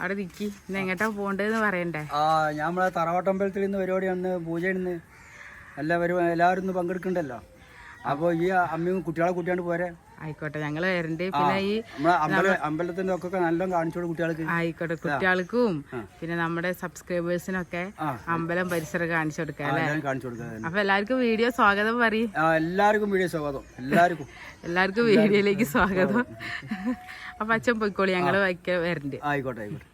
അവിടെ നിക്കി. എങ്ങോട്ടാ പോണ്ടേന്ന് പറയണ്ടേ? ആ ഞാൻ നമ്മളെ തറവാട്ടമ്പലത്തിൽ ഇന്ന് പരിപാടി വന്ന് പൂജ ഇന്ന് എല്ലാവരും എല്ലാവരും ഇന്ന് പങ്കെടുക്കണ്ടല്ലോ. അപ്പോൾ ഈ അമ്മയും കുട്ടികളെ കൂട്ടിയാണ്ട് പോരെ. ആയിക്കോട്ടെ ഞങ്ങൾ വരണ്ട്. പിന്നെ ഈ അമ്പലത്തിന്റെ ഒക്കെ നല്ല കാണിച്ചോളൂ കുട്ടികൾക്ക് ആയിക്കോട്ടെ കുട്ടികൾക്കും പിന്നെ നമ്മുടെ സബ്സ്ക്രൈബേഴ്സിനൊക്കെ അമ്പലം പരിസരം കാണിച്ചു കൊടുക്കാം അല്ലേ? കാണിച്ചു അപ്പൊ എല്ലാവർക്കും വീഡിയോ സ്വാഗതം പറയും. എല്ലാവർക്കും വീഡിയോ സ്വാഗതം. എല്ലാവർക്കും. എല്ലാവർക്കും വീഡിയോയിലേക്ക് സ്വാഗതം. അപ്പൊ അച്ഛൻ പോയിക്കോളി ഞങ്ങൾ വയ്ക്ക വരണ്ട്. ആയിക്കോട്ടെ ആയിക്കോട്ടെ.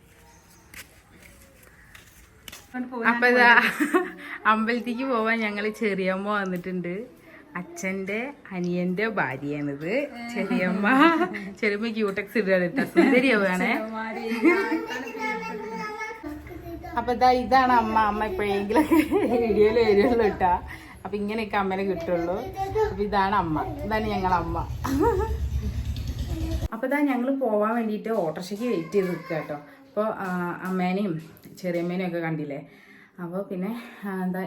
അപ്പൊ അമ്പലത്തേക്ക് പോവാൻ ഞങ്ങൾ ചെറിയമ്മ വന്നിട്ടുണ്ട്. അച്ഛന്റെ അനിയന്റെ ഭാര്യയാണിത്. ചെറിയമ്മ. ചെറിയമ്മ ക്യൂടെക്സ് ഇടുകയാണ് കേട്ടോ. സുന്ദരിയാവുകയാണേ അപ്പൊ ഇതാ ഇതാണ് അമ്മ. അമ്മ എപ്പോഴെങ്കിലും വീഡിയോയിൽ വരുള്ളൂ കേട്ടാ. അപ്പൊ ഇങ്ങനെയൊക്കെ അമ്മനെ കിട്ടുള്ളൂ. അപ്പൊ ഇതാണ് അമ്മ. ഇതാണ് ഞങ്ങളെ അമ്മ. അപ്പൊ ഇതാ ഞങ്ങൾ പോവാൻ വേണ്ടിയിട്ട് ഓട്ടോറിക്ഷയ്ക്ക് വെയിറ്റ് ചെയ്ത് നിൽക്കുക കേട്ടോ. അപ്പോൾ അമ്മേനെയും ചെറിയമ്മേനെയും ഒക്കെ കണ്ടില്ലേ? അപ്പോൾ പിന്നെ എന്താ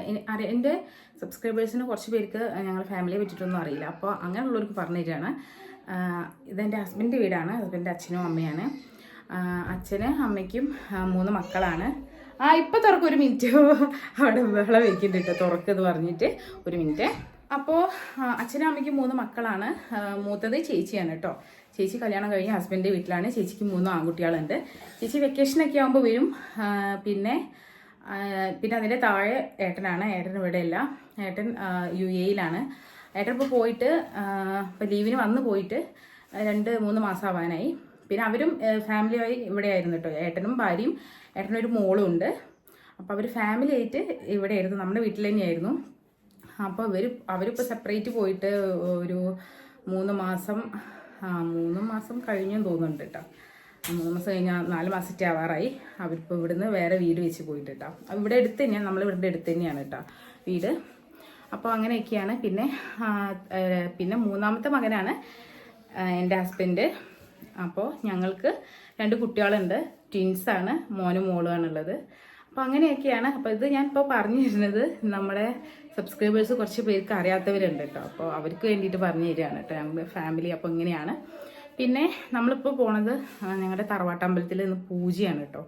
എന്റെ സബ്സ്ക്രൈബേഴ്സിന് കുറച്ച് പേർക്ക് ഞങ്ങൾ ഫാമിലിയെ പറ്റിയിട്ടൊന്നും അറിയില്ല. അപ്പോൾ അങ്ങനെയുള്ളവർക്ക് പറഞ്ഞു തരികയാണ്. ഇതെന്റെ ഹസ്ബൻഡിന്റെ വീടാണ്. ഹസ്ബൻഡിന്റെ അച്ഛനും അമ്മയാണ്. അച്ഛന് അമ്മയ്ക്കും മൂന്ന് മക്കളാണ്. ആ ഇപ്പം തുറക്കും ഒരു മിനിറ്റ് അവിടെ വെള്ളം വെക്കുന്നുണ്ട് തുറക്കെന്ന് പറഞ്ഞിട്ട് ഒരു മിനിറ്റ് അപ്പോൾ അച്ഛനും അമ്മയ്ക്കും മൂന്ന് മക്കളാണ്. മൂത്തത് ചേച്ചിയാണ് കേട്ടോ. ചേച്ചി കല്യാണം കഴിഞ്ഞ് ഹസ്ബൻഡിന്റെ വീട്ടിലാണ്. ചേച്ചിക്ക് മൂന്ന് ആൺകുട്ടികളുണ്ട്. ചേച്ചി വെക്കേഷനൊക്കെ ആകുമ്പോൾ വരും. പിന്നെ പിന്നെ അതിന്റെ താഴെ ഏട്ടനാണ് ഏട്ടൻ ഇവിടെ ഇല്ല ഏട്ടൻ യു എയിലാണ് ഏട്ടൻ ഇപ്പോൾ പോയിട്ട് ഇപ്പോൾ ലീവിന് വന്ന് പോയിട്ട് രണ്ട് മൂന്ന് മാസം ആവാനായി. പിന്നെ അവരും ഫാമിലിയായി ഇവിടെ ആയിരുന്നു കേട്ടോ. ഏട്ടനും ഭാര്യയും ഏട്ടനൊരു മോളും ഉണ്ട്. അപ്പോൾ അവർ ഫാമിലി ആയിട്ട് ഇവിടെ ആയിരുന്നു നമ്മുടെ വീട്ടിൽ തന്നെയായിരുന്നു. അപ്പോൾ ഇവർ അവരിപ്പോൾ സെപ്പറേറ്റ് പോയിട്ട് ഒരു മൂന്ന് മാസം മൂന്ന് മാസം കഴിഞ്ഞെന്ന് തോന്നുന്നുണ്ട് കേട്ടോ. മൂന്ന് മാസം കഴിഞ്ഞാൽ നാല് മാസത്തെ ആവാറായി. അവരിപ്പോൾ ഇവിടുന്ന് വേറെ വീട് വെച്ച് പോയിട്ട് കേട്ടോ ഇവിടെ അടുത്ത് തന്നെയാണ് നമ്മൾ ഇവിടെ അടുത്ത് തന്നെയാണ് കേട്ടോ വീട്. അപ്പോൾ അങ്ങനെയൊക്കെയാണ്. പിന്നെ പിന്നെ മൂന്നാമത്തെ മകനാണ് എന്റെ ഹസ്ബൻഡ്. അപ്പോൾ ഞങ്ങൾക്ക് രണ്ട് കുട്ടികളുണ്ട്. ട്വിൻസാണ് മോനും മോളുമാണുള്ളത്. അപ്പോൾ അങ്ങനെയൊക്കെയാണ്. അപ്പോൾ ഇത് ഞാൻ ഇപ്പോൾ പറഞ്ഞു തരുന്നത് നമ്മുടെ സബ്സ്ക്രൈബേഴ്സ് കുറച്ച് പേർക്ക് അറിയാത്തവരുണ്ട് കേട്ടോ അപ്പോൾ അവർക്ക് വേണ്ടിയിട്ട് പറഞ്ഞു തരികയാണ് കേട്ടോ ഞങ്ങളുടെ ഫാമിലി അപ്പോൾ ഇങ്ങനെയാണ്. പിന്നെ നമ്മളിപ്പോൾ പോണത് ഞങ്ങളുടെ തറവാട്ടമ്പലത്തിൽ നിന്ന് പൂജയാണ് കേട്ടോ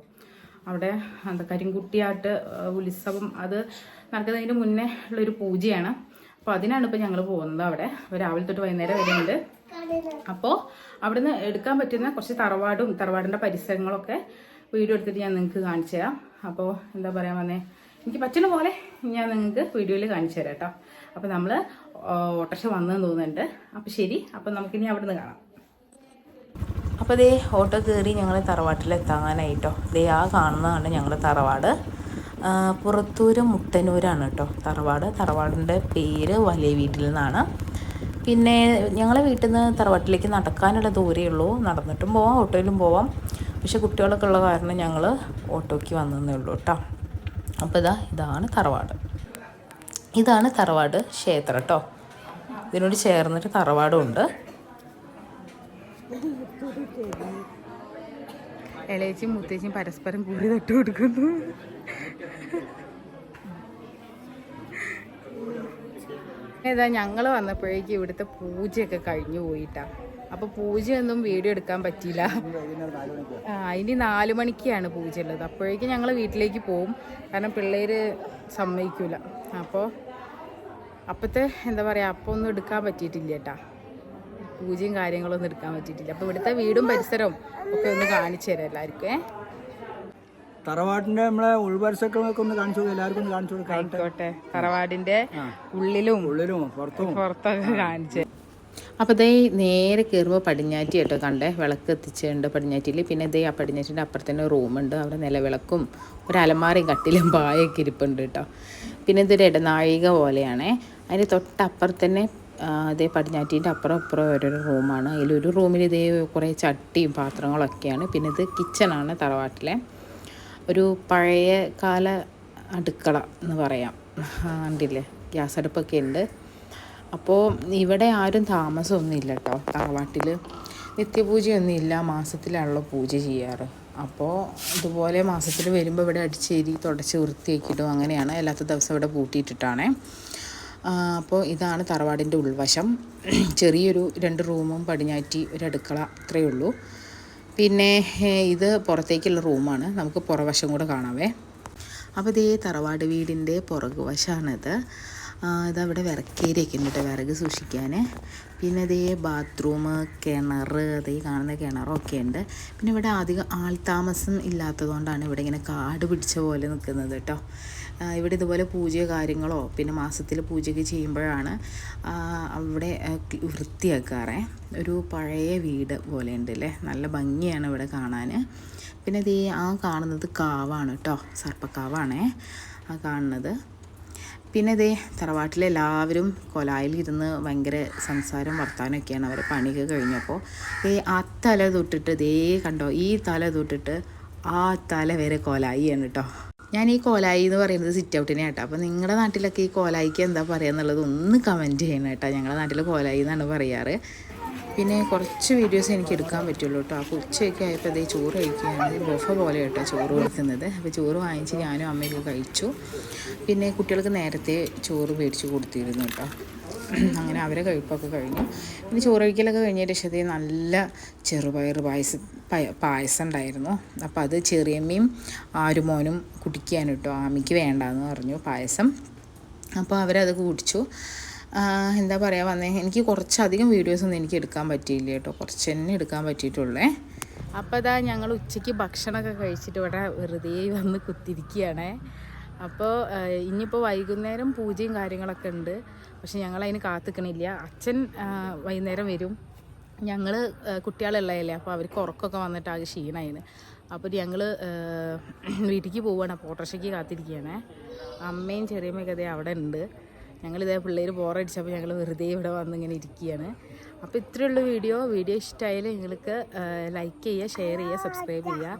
അവിടെ എന്താ കരിങ്കുട്ടിയാട്ട് ഉത്സവം അത് നടക്കുന്നതിന് മുന്നേ ഉള്ളൊരു പൂജയാണ്. അപ്പോൾ അതിനാണ് ഇപ്പോൾ ഞങ്ങൾ പോകുന്നത് അവിടെ. രാവിലെ തൊട്ട് വൈകുന്നേരം വരെ ഉണ്ട്. അപ്പോൾ അവിടുന്ന് എടുക്കാൻ പറ്റുന്ന കുറച്ച് തറവാടും തറവാടിന്റെ പരിസരങ്ങളൊക്കെ വീഡിയോ എടുത്തിട്ട് ഞാൻ നിങ്ങൾക്ക് കാണിച്ചു തരാം. അപ്പോൾ എന്താ പറയാൻ വന്നേ? എനിക്ക് പറ്റുന്ന പോലെ ഞാൻ നിങ്ങൾക്ക് വീഡിയോയിൽ കാണിച്ചു തരാം കേട്ടോ അപ്പോൾ നമ്മൾ ഓട്ടോറിക്ഷ വന്നെന്ന് തോന്നുന്നുണ്ട്. അപ്പോൾ ശരി അപ്പോൾ നമുക്കിനി അവിടുന്ന് കാണാം. അപ്പോൾ ദേ ഓട്ടോ കയറി ഞങ്ങൾ തറവാട്ടിലെത്താനായിട്ടോ. ദേ ആ കാണുന്നതാണ് ഞങ്ങളുടെ തറവാട്. പുറത്തൂര് മുട്ടന്നൂരാണ് കേട്ടോ തറവാട്. തറവാടിന്റെ പേര് വലിയ വീട്ടിൽ നിന്നാണ്. പിന്നെ ഞങ്ങളെ വീട്ടിൽ നിന്ന് തറവാട്ടിലേക്ക് നടക്കാനുള്ള ദൂരേ ഉള്ളൂ. നടന്നിട്ടും പോവാം ഓട്ടോയിലും പോവാം. പക്ഷെ കുട്ടികളൊക്കെ ഉള്ള കാരണം ഞങ്ങൾ ഓട്ടോയ്ക്ക് വന്നതേ ഉള്ളൂ കേട്ടോ. അപ്പോൾ ഇതാ ഇതാണ് തറവാട്. ഇതാണ് തറവാട് ക്ഷേത്രം കേട്ടോ. ഇതിനോട് ചേർന്നിട്ട് തറവാടും ഉണ്ട്. ഇളയച്ചും മുത്തേച്ചും പരസ്പരം കൂടി തട്ട് കൊടുക്കുന്നു. ഏതാ ഞങ്ങൾ വന്നപ്പോഴേക്കും ഇവിടുത്തെ പൂജയൊക്കെ കഴിഞ്ഞു പോയിട്ടാ. അപ്പൊ പൂജയൊന്നും വീഡിയോ എടുക്കാൻ പറ്റിയില്ല. ഇനി നാലു മണിക്കാണ് പൂജ ഉള്ളത് അപ്പോഴേക്കും ഞങ്ങൾ വീട്ടിലേക്ക് പോവും. കാരണം പിള്ളേര് സമ്മതിക്കൂല. അപ്പോ അപ്പത്തെ എന്താ പറയുക അപ്പോൾ ഒന്നും എടുക്കാൻ പറ്റിയിട്ടില്ല കേട്ടാ. പൂജയും കാര്യങ്ങളൊന്നും എടുക്കാൻ പറ്റിയിട്ടില്ല. അപ്പോൾ ഇവിടുത്തെ വീടും പരിസരവും ഒക്കെ ഒന്ന് കാണിച്ചു തരാം എല്ലാവർക്കും ഏ? തറവാട്ടിന്റെ നമ്മളെ ഉൾപരിസരങ്ങളൊക്കെ ഒന്ന് കാണിച്ചു എല്ലാവർക്കും ഒന്ന് കാണിച്ചു ആയിക്കോട്ടെ. തറവാടിന്റെ ഉള്ളിലും ഉള്ളിലും പുറത്തും. പുറത്തൊക്കെ കാണിച്ചു അപ്പോൾ ഇതേ നേരെ കയറുമ്പോൾ പടിഞ്ഞാറ്റി കേട്ടോ കണ്ടേ? വിളക്ക് എത്തിച്ചുണ്ട് പടിഞ്ഞാറ്റിയിൽ പിന്നെ ഇതേ ആ പടിഞ്ഞാറ്റിന്റെ അപ്പുറത്തന്നെ റൂമുണ്ട് അവിടെ നിലവിളക്കും ഒരു അലമാറയും കട്ടിലും പായൊക്കെ ഇരിപ്പുണ്ട് കേട്ടോ. പിന്നെ ഇതൊരു ഇടനാഴിക പോലെയാണേ. അതിന്റെ തൊട്ടപ്പുറത്ത് തന്നെ ആ, അതേ പടിഞ്ഞാറ്റീന്റെ അപ്പുറം അപ്പുറം ഓരോരോ റൂമാണ്. അതിലൊരു റൂമിൽ ഇതേ കുറേ ചട്ടിയും പാത്രങ്ങളൊക്കെയാണ്. പിന്നെ ഇത് കിച്ചണാണ് തറവാട്ടിലെ. ഒരു പഴയ കാല അടുക്കള എന്ന് പറയാം. ഉണ്ടില്ലേ ഗ്യാസ് അടുപ്പൊക്കെ ഉണ്ട്. അപ്പോൾ ഇവിടെ ആരും താമസമൊന്നും ഇല്ല കേട്ടോ തറവാട്ടിൽ നിത്യപൂജയൊന്നും ഇല്ല. മാസത്തിലാണല്ലോ പൂജ ചെയ്യാറ്. അപ്പോൾ ഇതുപോലെ മാസത്തിൽ വരുമ്പോൾ ഇവിടെ അടിച്ചേരി തുടച്ച് വൃത്തിയാക്കിയിട്ടും അങ്ങനെയാണ്. അല്ലാത്ത ദിവസം ഇവിടെ പൂട്ടിയിട്ടിട്ടാണേ. അപ്പോൾ ഇതാണ് തറവാടിന്റെ ഉൾവശം. ചെറിയൊരു രണ്ട് റൂമും പടിഞ്ഞാറ്റി ഒരു അടുക്കള അത്രയേ ഉള്ളൂ. പിന്നെ ഇത് പുറത്തേക്കുള്ള റൂമാണ്. നമുക്ക് പുറവശം കൂടെ കാണാവേ. അപ്പോൾ ഇതേ തറവാട് വീടിന്റെ പുറകുവശമാണിത് ഇതവിടെ വിറക്കേരിയൊക്കെ ഉണ്ട് കേട്ടോ വിറക് സൂക്ഷിക്കാൻ പിന്നെ അതേ ബാത്റൂം കിണർ അതേ കാണുന്ന കിണറൊക്കെ ഉണ്ട്. പിന്നെ ഇവിടെ അധികം ആൾതാമസം ഇല്ലാത്തതുകൊണ്ടാണ് ഇവിടെ ഇങ്ങനെ കാട് പിടിച്ച പോലെ നിൽക്കുന്നത് കേട്ടോ ഇവിടെ ഇതുപോലെ പൂജയോ കാര്യങ്ങളോ പിന്നെ മാസത്തിൽ പൂജയൊക്കെ ചെയ്യുമ്പോഴാണ് അവിടെ വൃത്തിയാക്കാറേ. ഒരു പഴയ വീട് പോലെ ഉണ്ട് അല്ലേ നല്ല ഭംഗിയാണ് ഇവിടെ കാണാൻ പിന്നെ ഇത് ആ കാണുന്നത് കാവാണ് കേട്ടോ സർപ്പക്കാവാണേ ആ കാണുന്നത്. പിന്നെ ഇതേ തറവാട്ടിൽ എല്ലാവരും കൊലായിൽ ഇരുന്ന് ഭയങ്കര സംസാരം വർത്താനമൊക്കെയാണ് അവരെ പണിയൊക്കെ കഴിഞ്ഞപ്പോൾ. ഏ ആ തല തൊട്ടിട്ട് ദേ കണ്ടോ ഈ തല തൊട്ടിട്ട് ആ തല വരെ കൊലായിയാണ് കേട്ടോ. ഞാൻ ഈ കോലായി എന്ന് പറയുന്നത് സിറ്റ് ഔട്ടിനെ കേട്ടോ. അപ്പോൾ നിങ്ങളുടെ നാട്ടിലൊക്കെ ഈ കോലായിക്ക് എന്താ പറയുക എന്നുള്ളത് ഒന്ന് കമന്റ് ചെയ്യണം കേട്ടോ. ഞങ്ങളുടെ നാട്ടിൽ കോലായി എന്നാണ് പറയാറ്. പിന്നെ കുറച്ച് വീഡിയോസ് എനിക്ക് എടുക്കാൻ പറ്റുള്ളൂ കേട്ടോ. അപ്പോൾ ഉച്ചയൊക്കെ ആയപ്പോൾ അതേ ചോറ് കഴിക്കുകയാണ്. ബൊഫ പോലെ കേട്ടോ ചോറ് കൊടുക്കുന്നത്. അപ്പോൾ ചോറ് വാങ്ങിച്ച് ഞാനും അമ്മയൊക്കെ കഴിച്ചു. പിന്നെ കുട്ടികൾക്ക് നേരത്തെ ചോറ് മേടിച്ച് കൊടുത്തിരുന്നു കേട്ടോ. അങ്ങനെ അവരെ കഴിപ്പൊക്കെ കഴിഞ്ഞു. പിന്നെ ചോറ് കഴിക്കലൊക്കെ കഴിഞ്ഞ രക്ഷതേ നല്ല ചെറുപയർ പായസ പായസം ഉണ്ടായിരുന്നു. അപ്പോൾ അത് ചെറിയമ്മയും ആരുമോനും കുടിക്കാൻ കേട്ടോ. ആമിക്ക് വേണ്ടാന്ന് പറഞ്ഞു പായസം. അപ്പോൾ അവരത് കുടിച്ചു. എന്താ പറയുക വന്നേ? എനിക്ക് കുറച്ചധികം വീഡിയോസൊന്നും എനിക്ക് എടുക്കാൻ പറ്റിയില്ല കേട്ടോ. കുറച്ച് തന്നെ എടുക്കാൻ പറ്റിയിട്ടുള്ളേ. അപ്പോൾ ഇതാ ഞങ്ങൾ ഉച്ചയ്ക്ക് ഭക്ഷണമൊക്കെ കഴിച്ചിട്ട് ഇവിടെ വെറുതെ വന്ന് കുത്തിരിക്കുകയാണേ. അപ്പോൾ ഇനിയിപ്പോൾ വൈകുന്നേരം പൂജയും കാര്യങ്ങളൊക്കെ ഉണ്ട്. പക്ഷെ ഞങ്ങൾ അതിന് കാത്തുക്കണില്ല. അച്ഛൻ വൈകുന്നേരം വരും. ഞങ്ങൾ കുട്ടികളുള്ളതല്ലേ? അപ്പോൾ അവർക്ക് ഉറക്കമൊക്കെ വന്നിട്ട് ആകെ ക്ഷീണമായിന് അപ്പോൾ ഞങ്ങൾ വീട്ടിലേക്ക് പോവുകയാണ്. അപ്പോൾ ഓട്ടോറിക്ഷയ്ക്ക് കാത്തിരിക്കുകയാണ്. അമ്മയും ചെറിയമ്മയൊക്കെ അതേ അവിടെ ഉണ്ട്. ഞങ്ങളിതേ പിള്ളേർ ബോറടിച്ചപ്പോൾ ഞങ്ങൾ വെറുതെ ഇവിടെ വന്ന് ഇങ്ങനെ ഇരിക്കുകയാണ് അപ്പോൾ ഇത്രയുള്ള വീഡിയോ. വീഡിയോ ഇഷ്ടമായാലും നിങ്ങൾക്ക് ലൈക്ക് ചെയ്യുക ഷെയർ ചെയ്യുക സബ്സ്ക്രൈബ് ചെയ്യുക.